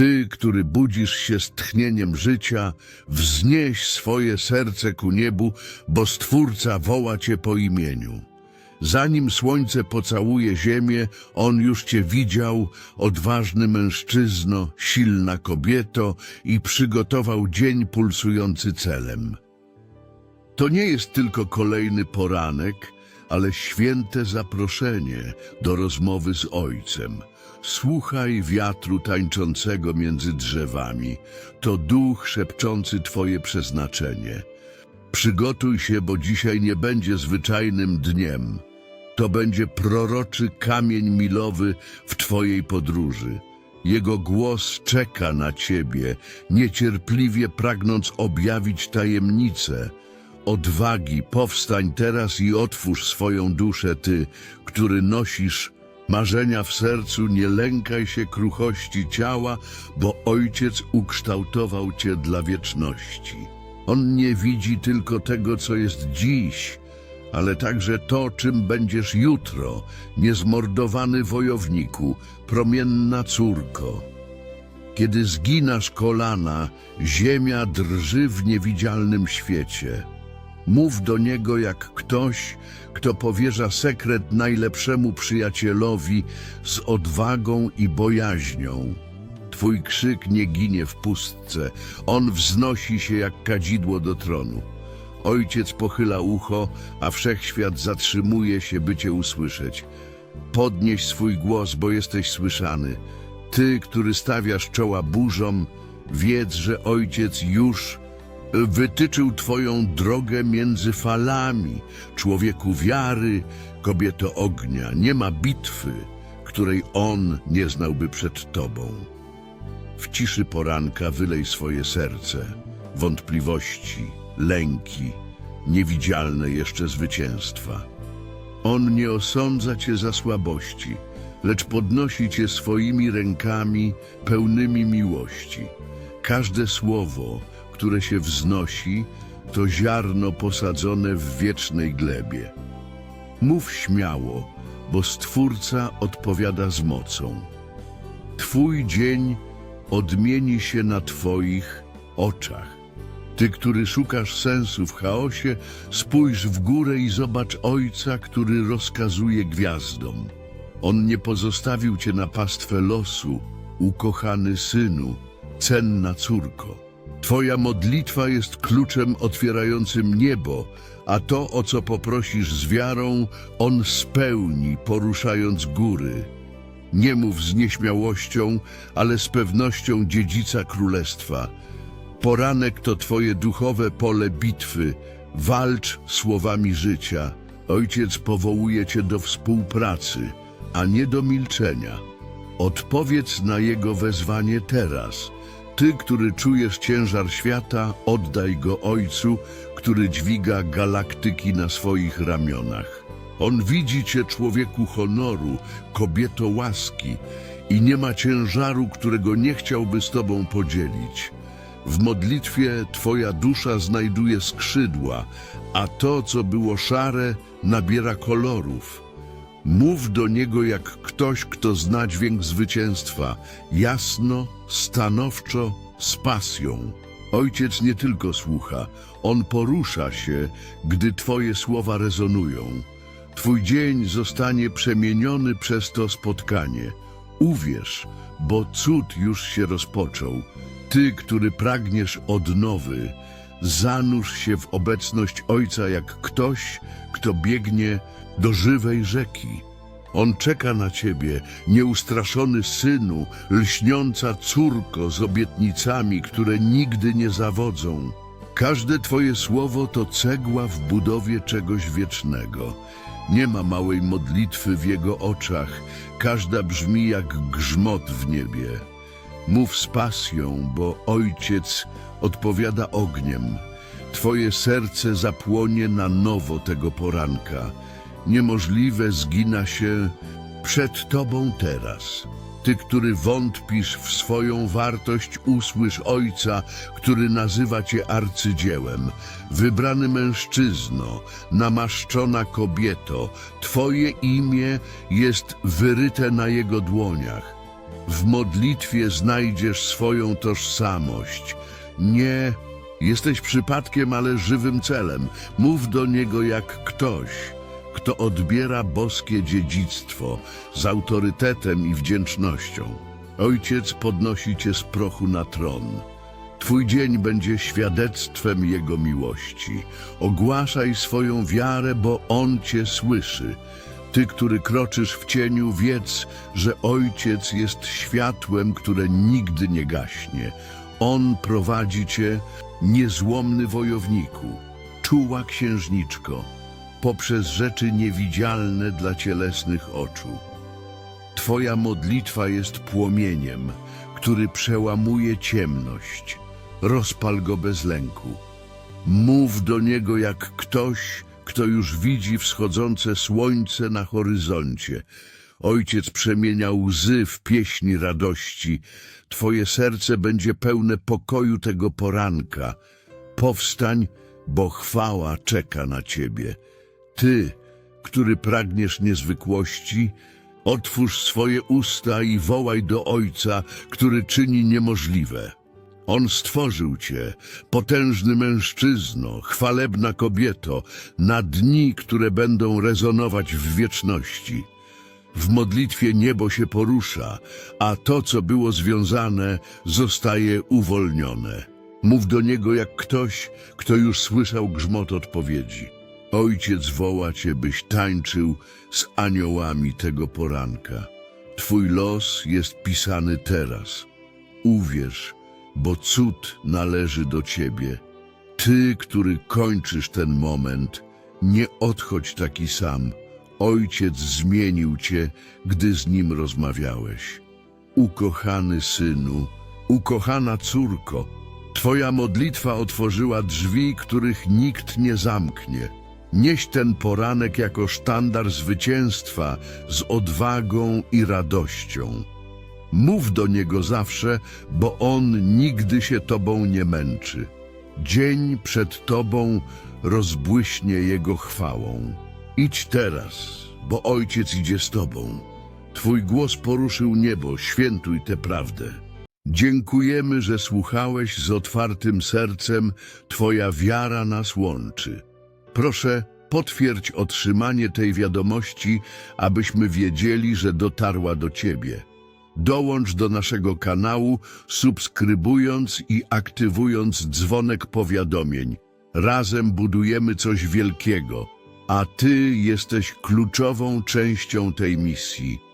Ty, który budzisz się z tchnieniem życia, wznieś swoje serce ku niebu, bo Stwórca woła cię po imieniu. Zanim słońce pocałuje ziemię, on już cię widział, odważny mężczyzno, silna kobieto i przygotował dzień pulsujący celem. To nie jest tylko kolejny poranek, ale święte zaproszenie do rozmowy z Ojcem. Słuchaj wiatru tańczącego między drzewami. To duch szepczący Twoje przeznaczenie. Przygotuj się, bo dzisiaj nie będzie zwyczajnym dniem. To będzie proroczy kamień milowy w Twojej podróży. Jego głos czeka na Ciebie, niecierpliwie pragnąc objawić tajemnicę. Odwagi, powstań teraz i otwórz swoją duszę, Ty, który nosisz marzenia w sercu, nie lękaj się kruchości ciała, bo Ojciec ukształtował Cię dla wieczności. On nie widzi tylko tego, co jest dziś, ale także to, czym będziesz jutro, niezmordowany wojowniku, promienna córko. Kiedy zginasz kolana, ziemia drży w niewidzialnym świecie. Mów do niego jak ktoś, kto powierza sekret najlepszemu przyjacielowi z odwagą i bojaźnią. Twój krzyk nie ginie w pustce, on wznosi się jak kadzidło do tronu. Ojciec pochyla ucho, a wszechświat zatrzymuje się, by cię usłyszeć. Podnieś swój głos, bo jesteś słyszany. Ty, który stawiasz czoła burzom, wiedz, że Ojciec już wytyczył Twoją drogę między falami. Człowieku wiary, kobieto ognia, nie ma bitwy, której On nie znałby przed Tobą. W ciszy poranka wylej swoje serce, wątpliwości, lęki, niewidzialne jeszcze zwycięstwa. On nie osądza cię za słabości, lecz podnosi cię swoimi rękami pełnymi miłości. Każde słowo, które się wznosi, to ziarno posadzone w wiecznej glebie. Mów śmiało, bo Stwórca odpowiada z mocą. Twój dzień odmieni się na Twoich oczach. Ty, który szukasz sensu w chaosie, spójrz w górę i zobacz Ojca, który rozkazuje gwiazdom. On nie pozostawił Cię na pastwę losu, ukochany Synu, cenna córko. Twoja modlitwa jest kluczem otwierającym niebo, a to, o co poprosisz z wiarą, On spełni, poruszając góry. Nie mów z nieśmiałością, ale z pewnością dziedzica królestwa. Poranek to Twoje duchowe pole bitwy. Walcz słowami życia. Ojciec powołuje Cię do współpracy, a nie do milczenia. Odpowiedz na Jego wezwanie teraz. Ty, który czujesz ciężar świata, oddaj go Ojcu, który dźwiga galaktyki na swoich ramionach. On widzi Cię człowieku honoru, kobieto łaski i nie ma ciężaru, którego nie chciałby z Tobą podzielić. W modlitwie Twoja dusza znajduje skrzydła, a to, co było szare, nabiera kolorów. Mów do Niego jak ktoś, kto zna dźwięk zwycięstwa, jasno, stanowczo, z pasją. Ojciec nie tylko słucha, On porusza się, gdy Twoje słowa rezonują. Twój dzień zostanie przemieniony przez to spotkanie. Uwierz, bo cud już się rozpoczął. Ty, który pragniesz odnowy, zanurz się w obecność Ojca jak ktoś, kto biegnie do żywej rzeki. On czeka na ciebie, nieustraszony synu, lśniąca córko z obietnicami, które nigdy nie zawodzą. Każde twoje słowo to cegła w budowie czegoś wiecznego. Nie ma małej modlitwy w jego oczach, każda brzmi jak grzmot w niebie. Mów z pasją, bo Ojciec odpowiada ogniem. Twoje serce zapłonie na nowo tego poranka. Niemożliwe zgina się przed Tobą teraz. Ty, który wątpisz w swoją wartość, usłysz Ojca, który nazywa Cię arcydziełem. Wybrany mężczyzno, namaszczona kobieto, Twoje imię jest wyryte na Jego dłoniach. W modlitwie znajdziesz swoją tożsamość. Nie jesteś przypadkiem, ale żywym celem. Mów do niego jak ktoś, kto odbiera boskie dziedzictwo z autorytetem i wdzięcznością. Ojciec podnosi cię z prochu na tron. Twój dzień będzie świadectwem Jego miłości. Ogłaszaj swoją wiarę, bo On Cię słyszy. Ty, który kroczysz w cieniu, wiedz, że Ojciec jest światłem, które nigdy nie gaśnie. On prowadzi Cię, niezłomny wojowniku, czuła księżniczko, poprzez rzeczy niewidzialne dla cielesnych oczu. Twoja modlitwa jest płomieniem, który przełamuje ciemność. Rozpal go bez lęku. Mów do niego jak ktoś, kto już widzi wschodzące słońce na horyzoncie. Ojciec przemienia łzy w pieśni radości. Twoje serce będzie pełne pokoju tego poranka. Powstań, bo chwała czeka na ciebie. Ty, który pragniesz niezwykłości, otwórz swoje usta i wołaj do Ojca, który czyni niemożliwe. On stworzył cię, potężny mężczyzno, chwalebna kobieto, na dni, które będą rezonować w wieczności. W modlitwie niebo się porusza, a to, co było związane, zostaje uwolnione. Mów do niego jak ktoś, kto już słyszał grzmot odpowiedzi. Ojciec woła cię, byś tańczył z aniołami tego poranka. Twój los jest pisany teraz. Uwierz, bo cud należy do ciebie. Ty, który kończysz ten moment, nie odchodź taki sam. Ojciec zmienił cię, gdy z nim rozmawiałeś. Ukochany synu, ukochana córko, twoja modlitwa otworzyła drzwi, których nikt nie zamknie. Nieś ten poranek jako sztandar zwycięstwa z odwagą i radością. Mów do niego zawsze, bo on nigdy się tobą nie męczy. Dzień przed tobą rozbłyśnie jego chwałą. Idź teraz, bo ojciec idzie z tobą. Twój głos poruszył niebo, świętuj tę prawdę. Dziękujemy, że słuchałeś z otwartym sercem, Twoja wiara nas łączy. Proszę, potwierdź otrzymanie tej wiadomości, abyśmy wiedzieli, że dotarła do Ciebie. Dołącz do naszego kanału, subskrybując i aktywując dzwonek powiadomień. Razem budujemy coś wielkiego, a Ty jesteś kluczową częścią tej misji.